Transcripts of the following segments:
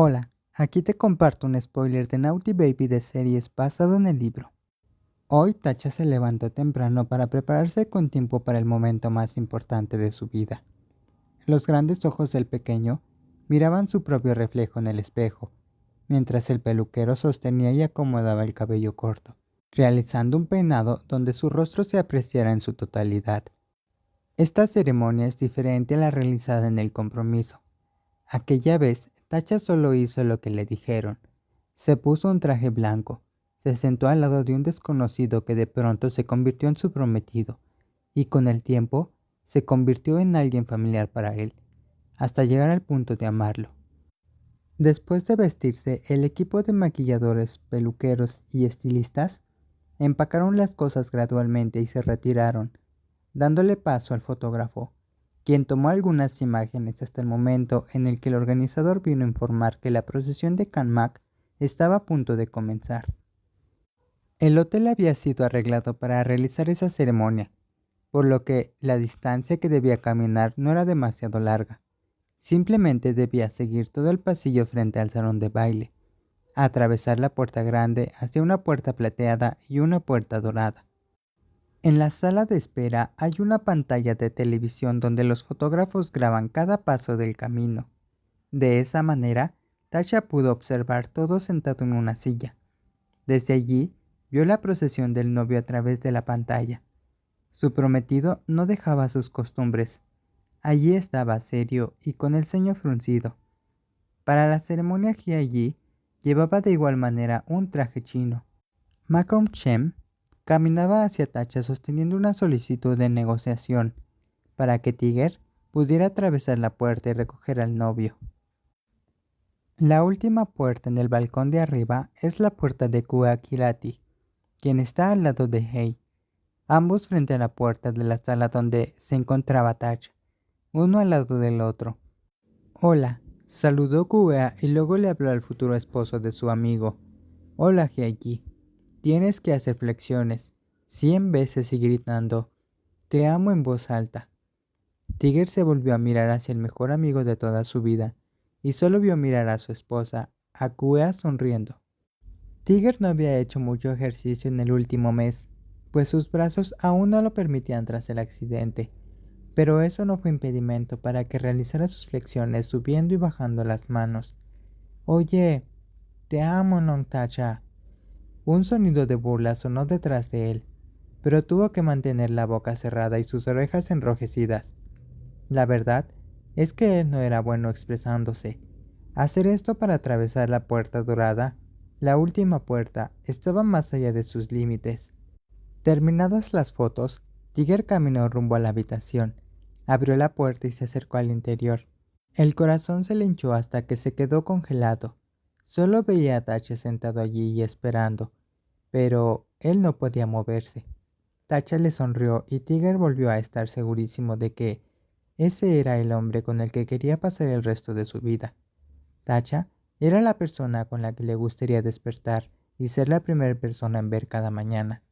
Hola, aquí te comparto un spoiler de Naughty Baby de series basado en el libro. Hoy Tacha se levantó temprano para prepararse con tiempo para el momento más importante de su vida. Los grandes ojos del pequeño miraban su propio reflejo en el espejo, mientras el peluquero sostenía y acomodaba el cabello corto, realizando un peinado donde su rostro se apreciara en su totalidad. Esta ceremonia es diferente a la realizada en el compromiso. Aquella vez Tacha solo hizo lo que le dijeron. Se puso un traje blanco, se sentó al lado de un desconocido que de pronto se convirtió en su prometido, y con el tiempo se convirtió en alguien familiar para él, hasta llegar al punto de amarlo. Después de vestirse, el equipo de maquilladores, peluqueros y estilistas empacaron las cosas gradualmente y se retiraron, dándole paso al fotógrafo, quien tomó algunas imágenes hasta el momento en el que el organizador vino a informar que la procesión de Canmac estaba a punto de comenzar. El hotel había sido arreglado para realizar esa ceremonia, por lo que la distancia que debía caminar no era demasiado larga. Simplemente debía seguir todo el pasillo frente al salón de baile, atravesar la puerta grande hacia una puerta plateada y una puerta dorada. En la sala de espera hay una pantalla de televisión donde los fotógrafos graban cada paso del camino. De esa manera, Tasha pudo observar todo sentado en una silla. Desde allí, vio la procesión del novio a través de la pantalla. Su prometido no dejaba sus costumbres. Allí estaba serio y con el ceño fruncido. Para la ceremonia allí llevaba de igual manera un traje chino. Macron Chem Caminaba hacia Tacha sosteniendo una solicitud de negociación para que Tiger pudiera atravesar la puerta y recoger al novio. La última puerta en el balcón de arriba es la puerta de Kuakirati, quien está al lado de Hei, ambos frente a la puerta de la sala donde se encontraba Tacha, uno al lado del otro. Hola, saludó Kua y luego le habló al futuro esposo de su amigo. Hola, Heiki. Tienes que hacer flexiones cien veces y gritando, Te amo en voz alta. Tiger se volvió a mirar hacia el mejor amigo de toda su vida y solo vio mirar a su esposa, a Kua sonriendo. Tiger no había hecho mucho ejercicio en el último mes, pues sus brazos aún no lo permitían tras el accidente, pero eso no fue impedimento para que realizara sus flexiones subiendo y bajando las manos. Oye, te amo, Nontacha. Un sonido de burla sonó detrás de él, pero tuvo que mantener la boca cerrada y sus orejas enrojecidas. La verdad es que él no era bueno expresándose. Hacer esto para atravesar la puerta dorada, la última puerta, estaba más allá de sus límites. Terminadas las fotos, Tiger caminó rumbo a la habitación, abrió la puerta y se acercó al interior. El corazón se le hinchó hasta que se quedó congelado. Solo veía a Tache sentado allí y esperando, pero él no podía moverse. Tacha le sonrió y Tiger volvió a estar segurísimo de que ese era el hombre con el que quería pasar el resto de su vida. Tacha era la persona con la que le gustaría despertar y ser la primera persona en ver cada mañana.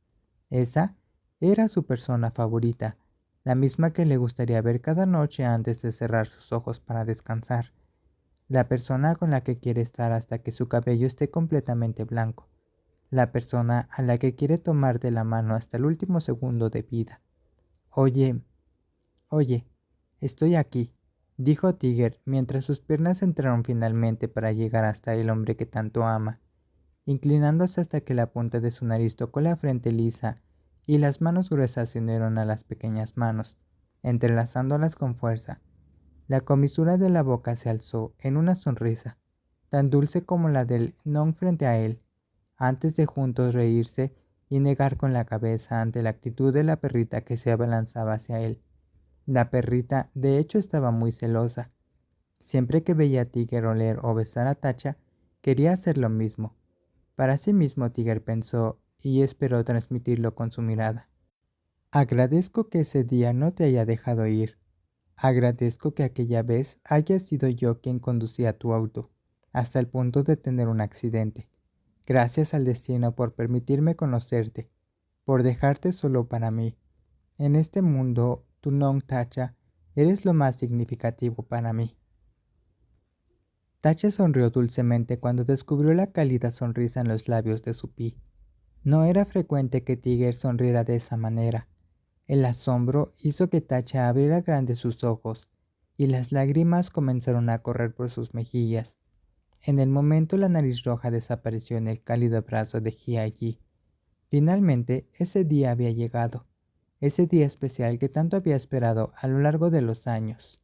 Esa era su persona favorita, la misma que le gustaría ver cada noche antes de cerrar sus ojos para descansar. La persona con la que quiere estar hasta que su cabello esté completamente blanco la persona a la que quiere tomar de la mano hasta el último segundo de vida. Oye, oye, estoy aquí, dijo Tiger mientras sus piernas entraron finalmente para llegar hasta el hombre que tanto ama, inclinándose hasta que la punta de su nariz tocó la frente lisa y las manos gruesas se unieron a las pequeñas manos, entrelazándolas con fuerza. La comisura de la boca se alzó en una sonrisa, tan dulce como la del non frente a él, antes de juntos reírse y negar con la cabeza ante la actitud de la perrita que se abalanzaba hacia él. La perrita de hecho estaba muy celosa. Siempre que veía a Tiger oler o besar a Tacha, quería hacer lo mismo. Para sí mismo Tiger pensó y esperó transmitirlo con su mirada. Agradezco que ese día no te haya dejado ir. Agradezco que aquella vez haya sido yo quien conducía tu auto, hasta el punto de tener un accidente. Gracias al destino por permitirme conocerte, por dejarte solo para mí. En este mundo, tu non tacha, eres lo más significativo para mí. Tache sonrió dulcemente cuando descubrió la cálida sonrisa en los labios de su pi. No era frecuente que Tiger sonriera de esa manera. El asombro hizo que Tacha abriera grandes sus ojos y las lágrimas comenzaron a correr por sus mejillas. En el momento la nariz roja desapareció en el cálido brazo de Hiaji. Finalmente, ese día había llegado, ese día especial que tanto había esperado a lo largo de los años.